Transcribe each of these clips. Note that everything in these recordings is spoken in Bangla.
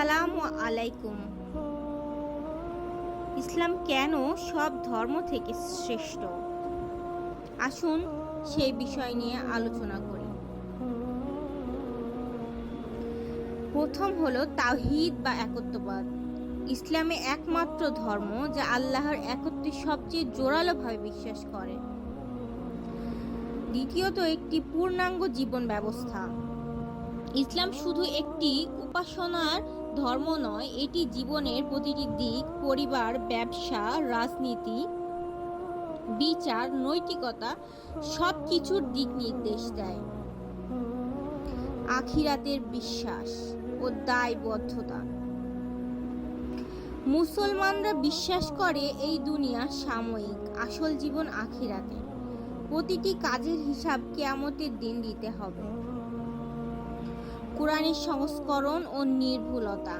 আসসালামু আলাইকুম। ইসলাম কেন সব ধর্ম থেকে শ্রেষ্ঠ? আসুন সেই বিষয় নিয়ে আলোচনা করি। প্রথম হলো তাহিদ বা একত্ববাদ। ইসলামে একমাত্র ধর্ম যা আল্লাহর একত্রে সবচেয়ে জোরালোভাবে বিশ্বাস করে। দ্বিতীয়ত একটি পূর্ণাঙ্গ জীবন ব্যবস্থা। ইসলাম শুধু একটি উপাসনার ধর্ম নয়, এটি জীবনের প্রতিটি দিক, পরিবার, ব্যবসা, রাজনীতি, বিচার, নৈতিকতা সব কিছুর দিক নির্দেশ দেয়। আখিরাতের বিশ্বাস ও দায়বদ্ধতা। মুসলমানরা বিশ্বাস করে এই দুনিয়া সাময়িক, আসল জীবন আখিরাতে প্রতিটি কাজের হিসাব কেয়ামতের দিন দিতে হবে। কোরআনের সংস্করণ ও নির্ভুলতা।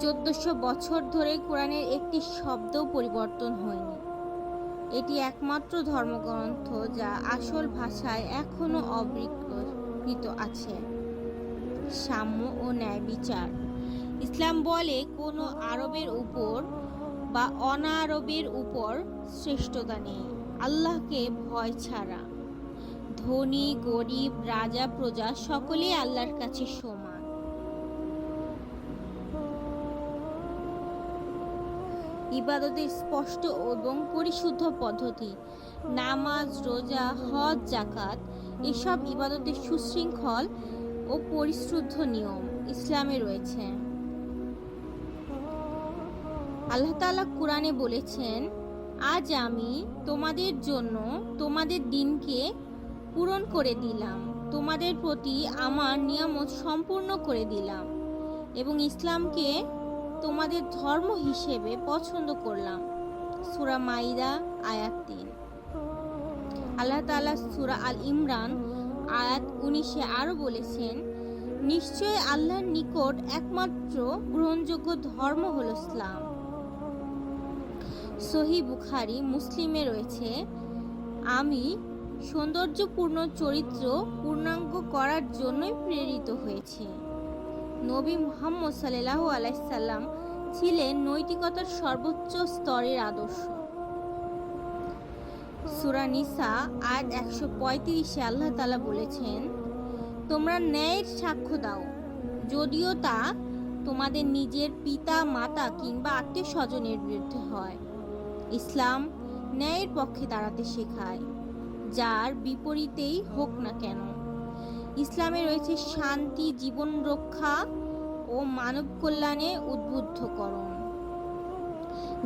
চোদ্দশো বছর ধরে কোরআনের একটি শব্দ পরিবর্তন হয়নি। এটি একমাত্র ধর্মগ্রন্থ যা আসল ভাষায় এখনও অবিকৃত আছে। সাম্য ও ন্যায় বিচার। ইসলাম বলে কোনো আরবের উপর বা অনারবের উপর শ্রেষ্ঠতা নেই। আল্লাহকে ভয় ছাড়া। ধনী, গরিব, রাজা, প্রজা সকলেই আল্লাহর কাছে সমান। ইবাদতের স্পষ্ট এবং পরিশুদ্ধ পদ্ধতি, নামাজ, রোজা, হজ জাকাত এসব ইবাদতের সুশৃঙ্খল ও পরিশুদ্ধ নিয়ম ইসলামে রয়েছে। আল্লাহ তাআলা কোরআনে বলেছেন, আজ আমি তোমাদের জন্য তোমাদের দিনকে পূরণ করে দিলাম। তোমাদের প্রতি আমার নিয়ামত সম্পূর্ণ করে দিলাম এবং ইসলামকে তোমাদের ধর্ম হিসেবে পছন্দ করলাম। সুরা মাইদা, আয়াত তিন। আল্লাহ তাআলা সুরা আল ইমরান, আয়াত উনিশে আরও বলেছেন, নিশ্চয় আল্লাহর নিকট একমাত্র গ্রহণযোগ্য ধর্ম হল ইসলাম। সহি বুখারি, মুসলিমে রয়েছে, আমি সৌন্দর্যপূর্ণ চরিত্র পূর্ণাঙ্গ করার জন্যই প্রেরিত হয়েছে। নবী মোহাম্মদ সাল্লাহ আলাইসাল্লাম ছিলেন নৈতিকতার সর্বোচ্চ স্তরের আদর্শ। সুরানিসা আজ একশো পঁয়ত্রিশে আল্লাহ তালা বলেছেন, তোমরা ন্যায়ের সাক্ষ্য দাও। যদিও তা তোমাদের নিজের পিতা, মাতা কিংবা আত্মীয় স্বজনের বিরুদ্ধে হয়। ইসলাম ন্যায়ের পক্ষে দাঁড়াতে শেখায়। যার বিপরীতেই হোক না কেন। ইসলামে রয়েছে শান্তি, জীবন রক্ষা ও মানব কল্যাণে উদ্বুদ্ধকরণ।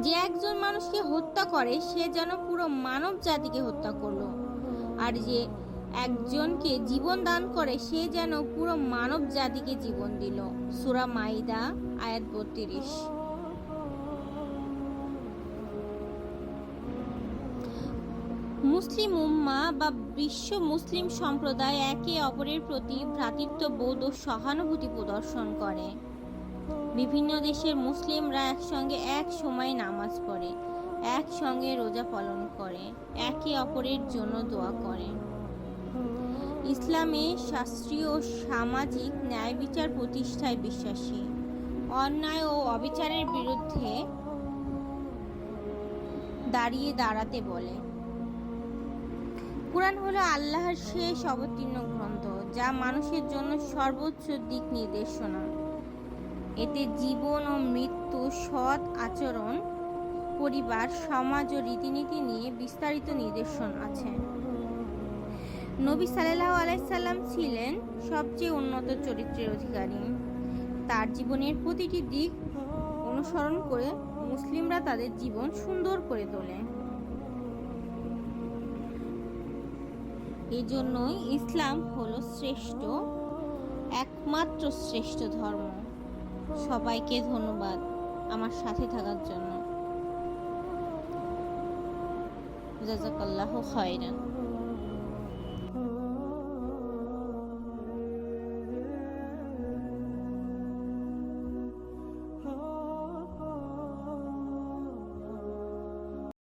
যে একজন মানুষকে হত্যা করে, সে যেন পুরো মানব জাতিকে হত্যা করল। আর যে একজনকে জীবন দান করে, সে যেন পুরো মানব জাতিকে জীবন দিল। সুরা মাইদা, আয়াত বত্রিশ। মুসলিম উম্মা বা বিশ্ব মুসলিম সম্প্রদায় একে অপরের প্রতি ভ্রাতৃত্ববোধ ও সহানুভূতি প্রদর্শন করে। বিভিন্ন দেশের মুসলিমরা একসঙ্গে এক সময় নামাজ পড়ে, একসঙ্গে রোজা পালন করে, একে অপরের জন্য দোয়া করে। ইসলামে শাস্ত্রীয় ও সামাজিক ন্যায় বিচার প্রতিষ্ঠায় বিশ্বাসী। অন্যায় ও অবিচারের বিরুদ্ধে দাঁড়িয়ে দাঁড়াতে বলে। কোরআন হলো আল্লাহর শেষ অবতীর্ণ গ্রন্থ, যা মানুষের জন্য সর্বোচ্চ দিক নির্দেশনা। এতে জীবন ও মৃত্যু, সৎ আচরণ, পরিবার, সমাজ ও রীতিনীতি নিয়ে বিস্তারিত নির্দেশন আছে। নবী সাল্লাহ আলাইসাল্লাম ছিলেন সবচেয়ে উন্নত চরিত্রের অধিকারী। তার জীবনের প্রতিটি দিক অনুসরণ করে মুসলিমরা তাদের জীবন সুন্দর করে তোলে। এই ইসলাম হলো শ্রেষ্ঠ, একমাত্র শ্রেষ্ঠ ধর্ম। সবাইকে ধন্যবাদ আমার সাথে থাকার জন্য। জাজাকাল্লাহ খয়রান।